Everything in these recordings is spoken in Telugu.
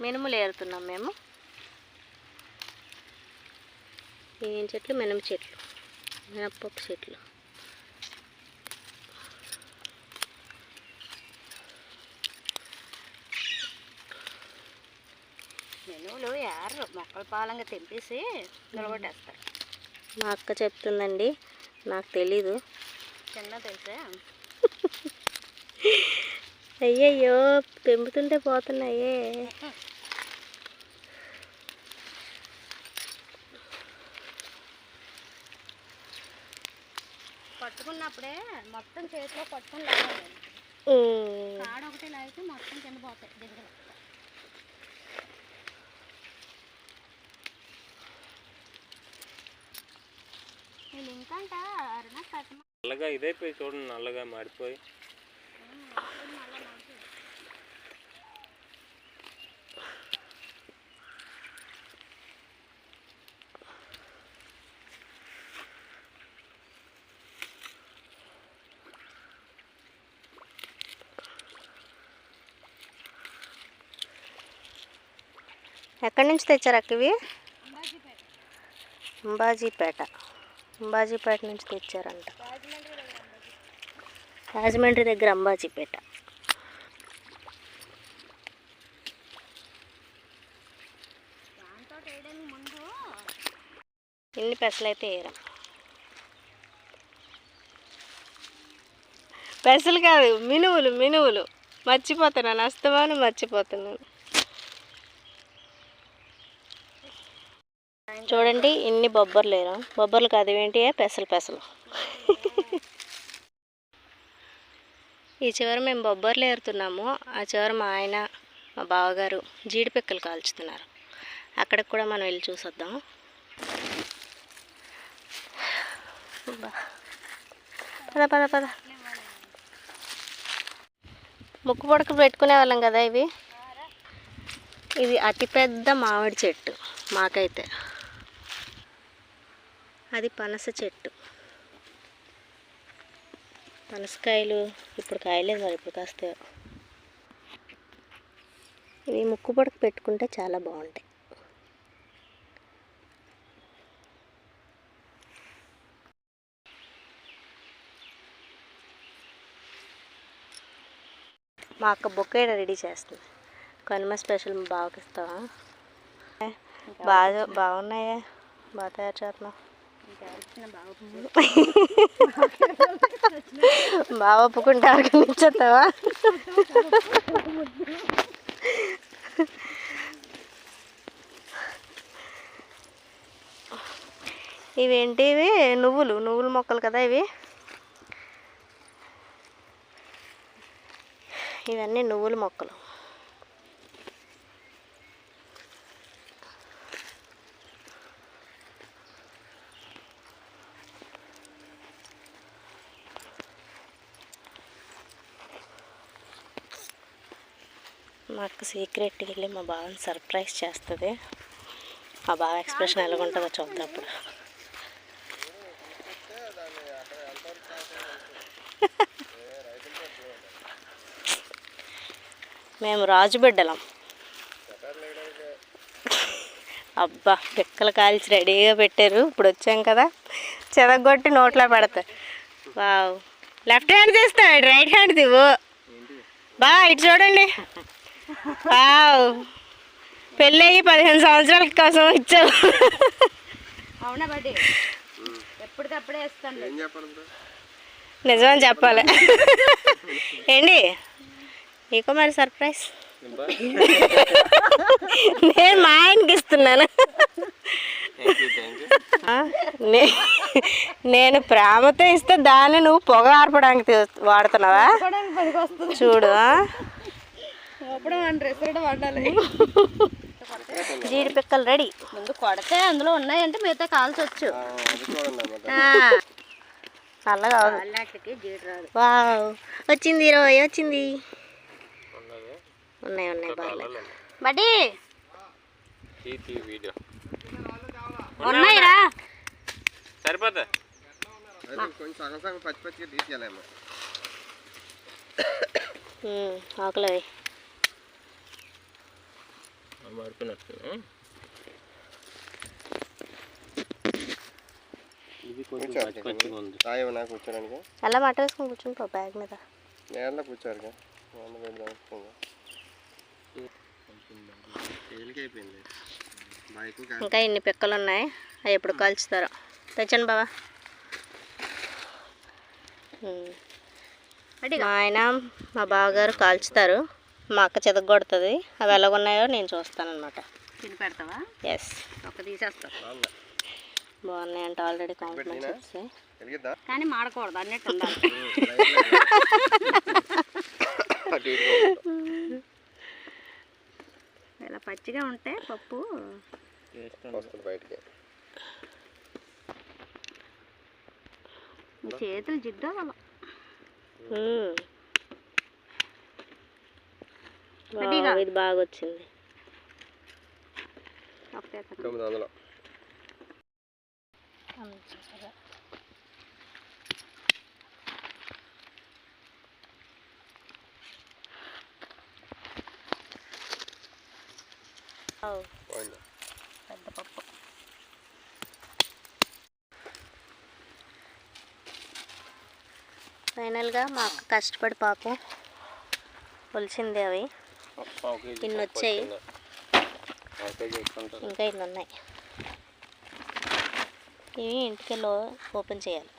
మినుములు ఏరుతున్నాం మేము. ఏం చెట్లు? మినుము చెట్లు. మినప్పప్పు చెట్లు. మెనువులు ఏర్రు. మొక్కల పాలంగా తెంపేసి నిలబెట్టేస్తారు. మా అక్క చెప్తుందండి. నాకు తెలీదు. చిన్న తెలిసే? అయ్యయ్యో తెంపుతుంటే పోతున్నాయే. పట్టుకున్నప్పుడే మొత్తం చేతిలో పట్టుకుని లాగాలి. కాడ ఒకటి లాగితే మొత్తం కింద పోతాయి గింజలు నేను ఇంకంట అరుణ కట్ట నల్లగా ఇదైపోయి చూడండి నల్లగా మాడిపోయి ఎక్కడి నుంచి తెచ్చారు అక్క ఇవి? అంబాజీపేట. అంబాజీపేట నుంచి తెచ్చారంట. రాజమండ్రి దగ్గర అంబాజీపేట. ఇన్ని ఎన్ని పెసలు అయితే వేయరా పెసలు కాదు మినువులు మినువులు. మర్చిపోతున్నాను అస్తమాను మర్చిపోతున్నాను. చూడండి ఇన్ని బొబ్బర్లు లేరా బొబ్బర్లు కాదు ఏంటి పెసలు పెసలు. ఈ చివర మేము బొబ్బర్లు ఏరుతున్నాము. ఆ చివర మా ఆయన మా బావగారు జీడి పిక్కలు కాల్చుతున్నారు. అక్కడికి కూడా మనం వెళ్ళి చూసొద్దాం. పద పద పద. ముక్కు పొడకలు పెట్టుకునే వాళ్ళం కదా ఇవి? ఇది అతిపెద్ద మామిడి చెట్టు మాకైతే. అది పనస చెట్టు. పనసకాయలు ఇప్పుడు కాయలేదు మరి ఇప్పుడు కాస్త ఇవి ముక్కు పొడక పెట్టుకుంటే చాలా బాగుంటాయి. మా అక్క బొకే రెడీ చేస్తుంది. కనుమ స్పెషల్ బాగా ఇస్తావా? బాగా బాగున్నాయా బాగా తయారు చేస్తున్నావు. బాగా ఒప్పుకుంటే ఎవరికి ఇచ్చేస్తావా ఇవేంటి ఇవి? నువ్వులు నువ్వుల మొక్కలు కదా ఇవి? ఇవన్నీ నువ్వుల మొక్కలు. మా అక్క సీక్రెట్కి వెళ్ళి మా బావని సర్ప్రైజ్ చేస్తుంది. మా బావ ఎక్స్ప్రెషన్ ఎలా ఉంటుందో చూద్దాం అప్పుడు. మేము రాజు బిడ్డలం. అబ్బా పిక్కలు కాల్చి రెడీగా పెట్టారు. ఇప్పుడు వచ్చాం కదా. చెదగొట్టి నోట్లో పెడతా. వావ్. లెఫ్ట్ హ్యాండ్ తీస్తాడు రైట్ హ్యాండ్ దివు బా ఇటు చూడండి. వావ్. పెళ్ళయి పదిహేను సంవత్సరాల కోసం వచ్చావు అవునా బడ్డీ? ఎప్పటికప్పుడే వేస్తాను ఏం చెప్పాలి బ్రో నిజమని చెప్పాలి. ఏంటి? నీకో మరి సర్ప్రైజ్? నేను మా ఆయనకి ఇస్తున్నాను. నేను ప్రేమతో ఇస్తే దాన్ని నువ్వు పొగ ఆర్పడానికి వాడుతున్నావా? చూడు ఆ? అప్పుడు మన డ్రెస్ కూడా వండాలి జీడి పిక్కలు రెడీ. ముందు కొడితే అందులో ఉన్నాయంటే మిగతా కాల్చొచ్చు చల్లగా వావ్. వచ్చింది ఇరవై వచ్చింది. ఉన్నాయి ఉన్నాయి బాగా వీడియో. ఉన్నాయిరా. సరిపోతా ఆకులు అవి మారిపోయినట్టు ఇది కొంచెం పచ్చి పచ్చిగా ఉంది సాయం నాకు కూర్చోడానికి? అలా మట వేసుకుని కూర్చుని పో బ్యాగ్ మీద. నేల కూర్చోరు తేలికైపోయింది. బైక్ ఇంకా ఇన్ని పిక్కలు ఉన్నాయి? అవి ఎప్పుడు కాల్చుతారో. తెచ్చండి ఉమ్. మా ఆయన మా బావగారు కాల్చుతారు. మా అక్క చెదగొడుతుంది అవి ఎలాగున్నాయో నేను చూస్తానమాట తిని పెడతావా? ఎస్ ఒక్క తీసేస్తా. బాగున్నాయి అంటే ఆల్రెడీ కాంప్లిమెంట్స్ వచ్చాయి కానీ మాడకూడదు అన్నట్టు ఉండాలి. ఇలా పచ్చిగా ఉంటే పప్పు. చేతులు జిడ్డు ఇది బాగా వచ్చింది తొమ్మిది వందలు. పెద్ద పప్పు. ఫైనల్గా మా అక్క కష్టపడి పాపం ఒలిచింది అవి. ఇన్ని వచ్చాయి. ఇంకా ఇన్ని ఉన్నాయి. ఇవి ఇంటికెళ్ళి ఓపెన్ చేయాలి.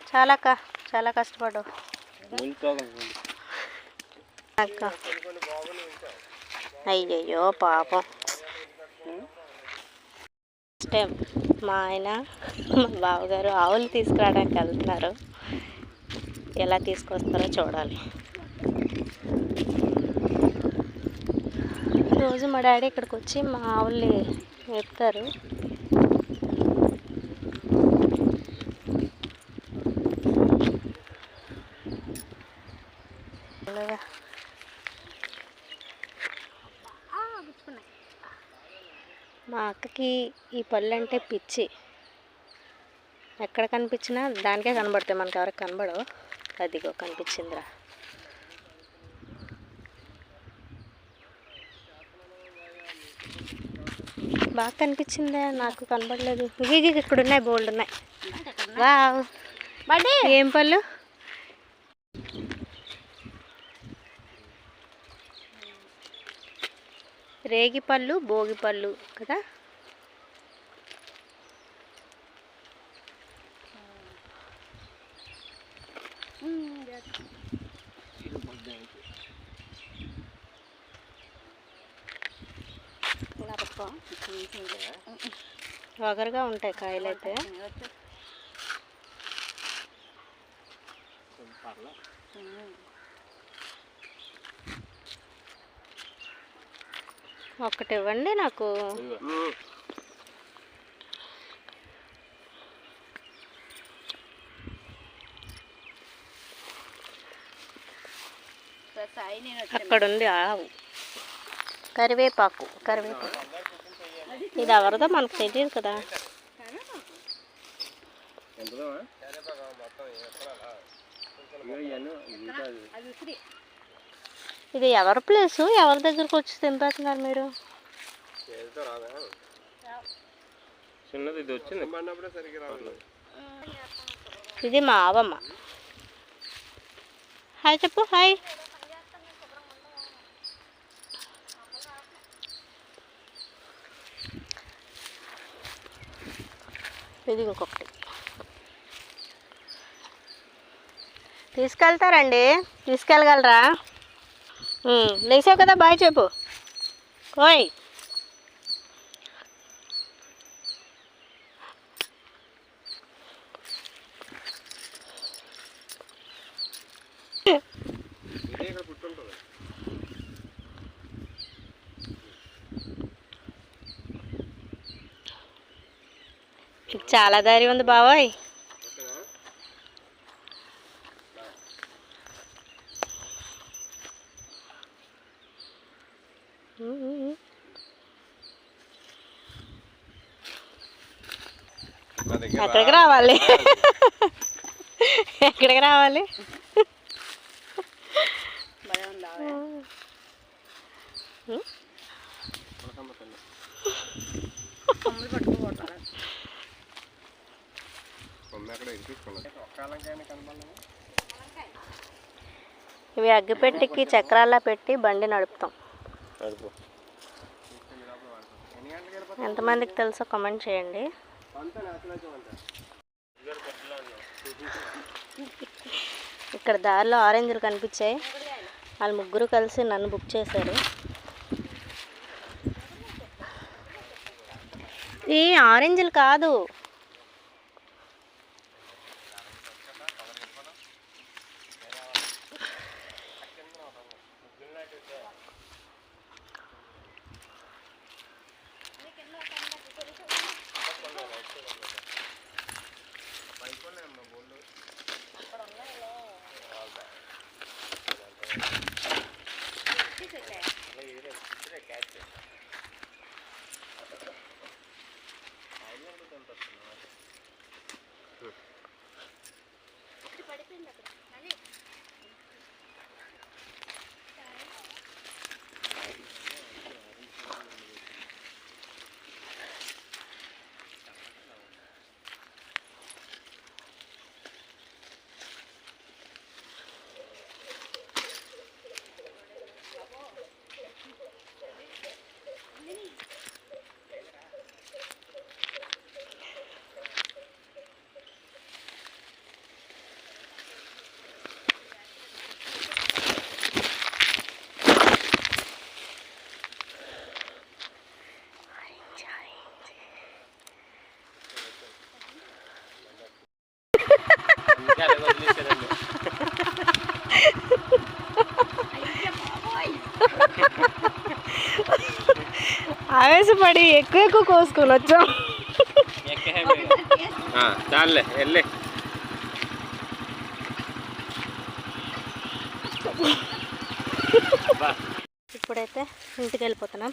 చాలా అక్క చాలా కష్టపడ్డావు. అక్క. అయ్యయ్యో పాపం. నెక్స్ట్ టైం మా ఆయన మా బావగారు ఆవులు తీసుకురావడానికి వెళ్తున్నారు. ఎలా తీసుకొస్తారో చూడాలి. రోజు మా డాడీ ఇక్కడికి వచ్చి మా ఆవుల్ని మేపుతారు. మా అక్కకి ఈ పళ్ళు అంటే పిచ్చి. ఎక్కడ కనిపించినా దానికే కనబడతాయి మనకి ఎవరికి కనబడవు. అదిగో కనిపించిందిరా. బాగా కనిపించిందే నాకు కనబడలేదు. ఇవి ఇక్కడ ఉన్నాయి బోల్డ్ ఉన్నాయి. వావ్. ఏం పళ్ళు? రేగి పళ్ళు భోగి పళ్ళు కదా? వగరుగా ఉంటాయి కాయలు అయితే. ఒక్కటి ఇవ్వండి నాకు. ఉమ్. సాయి నేను అక్కడ ఉంది ఆవు. కరివేపాకు కరివేపాకు. ఇది ఎవరిదో మనకు తెలియదు కదా. ఇది ఎవరి ప్లేసు? ఎవరి దగ్గరకు వచ్చి తెంపేస్తున్నారు మీరు? చిన్నది ఇది వచ్చింది ఇది మా ఆవమ్మ హాయ్ చెప్పు హాయ్. ఇది ఇంకొకటి. తీసుకెళ్తారండి. తీసుకెళ్ళగలరా? ఉమ్, లేచావు కదా బాయ్ చెప్పు. ఓయ్ ఇదే ఇక్కడ పుట్టుంటుంది ఇది చాలా ధైర్యం ఉంది బాబాయ్ ఎక్కడికి రావాలి? ఎక్కడికి రావాలి? ఇవి అగ్గిపెట్టికి చక్రాల్లో పెట్టి బండి నడుపుతాం. ఎంతమందికి తెలుసో కామెంట్ చేయండి. ఇక్కడ దారిలో ఆరెంజ్లు కనిపించాయి. వాళ్ళు ముగ్గురు కలిసి నన్ను బుక్ చేశారు. ఈ ఆరెంజ్లు కాదు. ఎక్కువ ఎక్కువ కోసుకొని వచ్చాం. చాలే వెళ్ళే. ఇప్పుడైతే ఇంటికి వెళ్ళిపోతున్నాం.